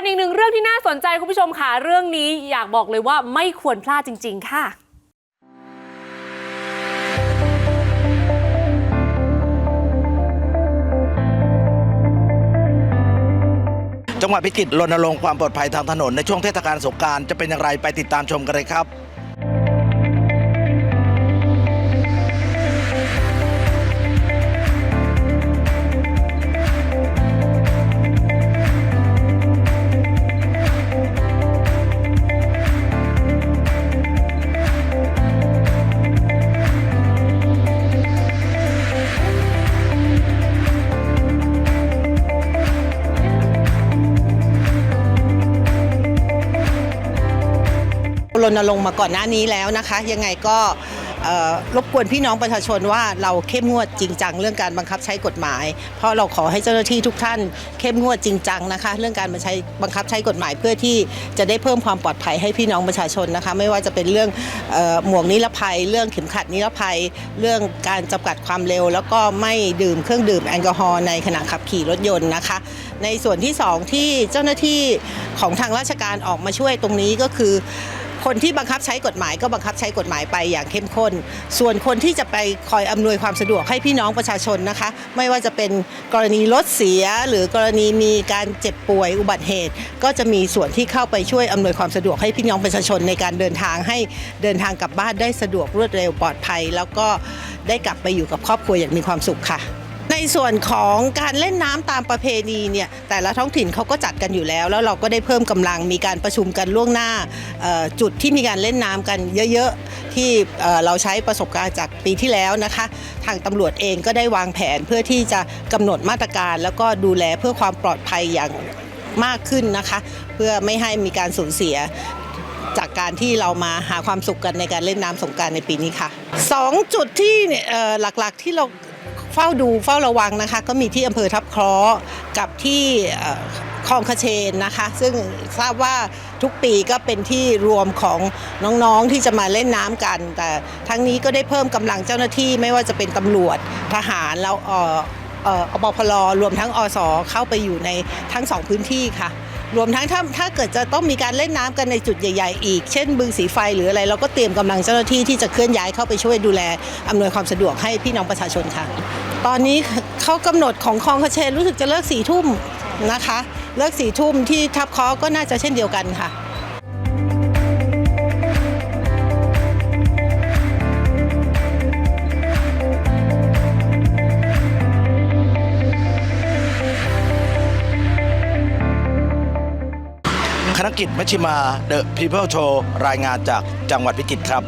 กันอีกหนึ่งเรื่องที่น่าสนใจคุณผู้ชมค่ะ เรื่องนี้อยากบอกเลยว่าไม่ควรพลาดจริง ๆ ค่ะจังหวัดพิจิตรรณรงค์ความปลอดภัยทางถนนในช่วงเทศกาลสงกรารจะเป็นอย่างไรไปติดตามชมกันเลยครับ รณรงค์มาก่อนหน้านี้แล้วนะคะ ยังไงก็รบกวนพี่น้องประชาชนว่าเราเข้มงวดจริงจังเรื่องการบังคับใช้กฎหมาย เพราะเราขอให้เจ้าหน้าที่ทุกท่านเข้มงวดจริงจังนะคะ เรื่องการบังใช้บังคับใช้กฎหมายเพื่อที่จะได้เพิ่มความปลอดภัยให้พี่น้องประชาชนนะคะ ไม่ว่าจะเป็นเรื่องออหมวกนิรภัย เรื่องเข็มขัดนิรภัย เรื่องการจำกัดความเร็ว แล้วก็ไม่ดื่มเครื่องดื่มแอลกอฮอล์ในขณะขับขี่รถยนต์นะคะ ในส่วนที่สองที่เจ้าหน้าที่ของทางราชการออกมาช่วยตรงนี้ก็คือ คนที่บังคับใช้กฎหมายก็บังคับใช้กฎหมายไปอย่างเข้มข้น ส่วนคนที่จะไปคอยอำนวยความสะดวกให้พี่น้องประชาชนนะคะ ไม่ว่าจะเป็นกรณีรถเสีย หรือกรณีมีการเจ็บป่วยอุบัติเหตุ ก็จะมีส่วนที่เข้าไปช่วยอำนวยความสะดวกให้พี่น้องประชาชนในการเดินทางให้เดินทางกลับบ้านได้สะดวกรวดเร็วปลอดภัย แล้วก็ได้กลับไปอยู่กับครอบครัวอย่างมีความสุขค่ะ ในส่วนของการเล่นน้ำตามประเพณีเนี่ยแต่ละท้องถิ่นเขาก็จัดกันอยู่แล้ว แล้วเราก็ได้เพิ่มกำลังมีการประชุมกันล่วงหน้าจุดที่มีการเล่นน้ำกันเยอะๆที่เราใช้ประสบการณ์จากปีที่แล้วนะคะ ทางตำรวจเองก็ได้วางแผนเพื่อที่จะกำหนดมาตรการ แล้วก็ดูแลเพื่อความปลอดภัยอย่างมากขึ้นนะคะ เพื่อไม่ให้มีการสูญเสียจากการที่เรามาหาความสุขกันในการเล่นน้ำสงการในปีนี้ค่ะสองจุดที่หลักๆที่เรา ฝ้าดูเฝ้าระวังนะคะ ก็มีที่อำเภอทับคราะห์กับที่คลองคเชนนะคะ ซึ่งทราบว่าทุกปีก็เป็นที่รวมของน้องๆที่จะมาเล่นน้ำกัน แต่ทั้งนี้ก็ได้เพิ่มกำลังเจ้าหน้าที่ไม่ว่าจะเป็นตำรวจทหารแล้วอเอออบพลรวมทั้งอสเข้าไปอยู่ในทั้งสองพื้นที่ค่ะ รวมทั้งถ้าถ้าเกิดจะต้องมีการเล่นน้ำกันในจุดใหญ่ ๆ อีก เช่น บึงสีไฟหรืออะไร เราก็เตรียมกำลังเจ้าหน้าที่ที่จะเคลื่อนย้ายเข้าไปช่วยดูแลอำนวยความสะดวกให้พี่น้องประชาชนค่ะ ตอนนี้เขากำหนดของคลองคเชนรู้สึกจะเลิกสี่ทุ่มนะคะ เลิกสี่ทุ่มที่ทับคอก็น่าจะเช่นเดียวกันค่ะ คณกิจมัชิมาเดอะพีเพิลโชว์รายงานจากจังหวัดพิจิตรครับ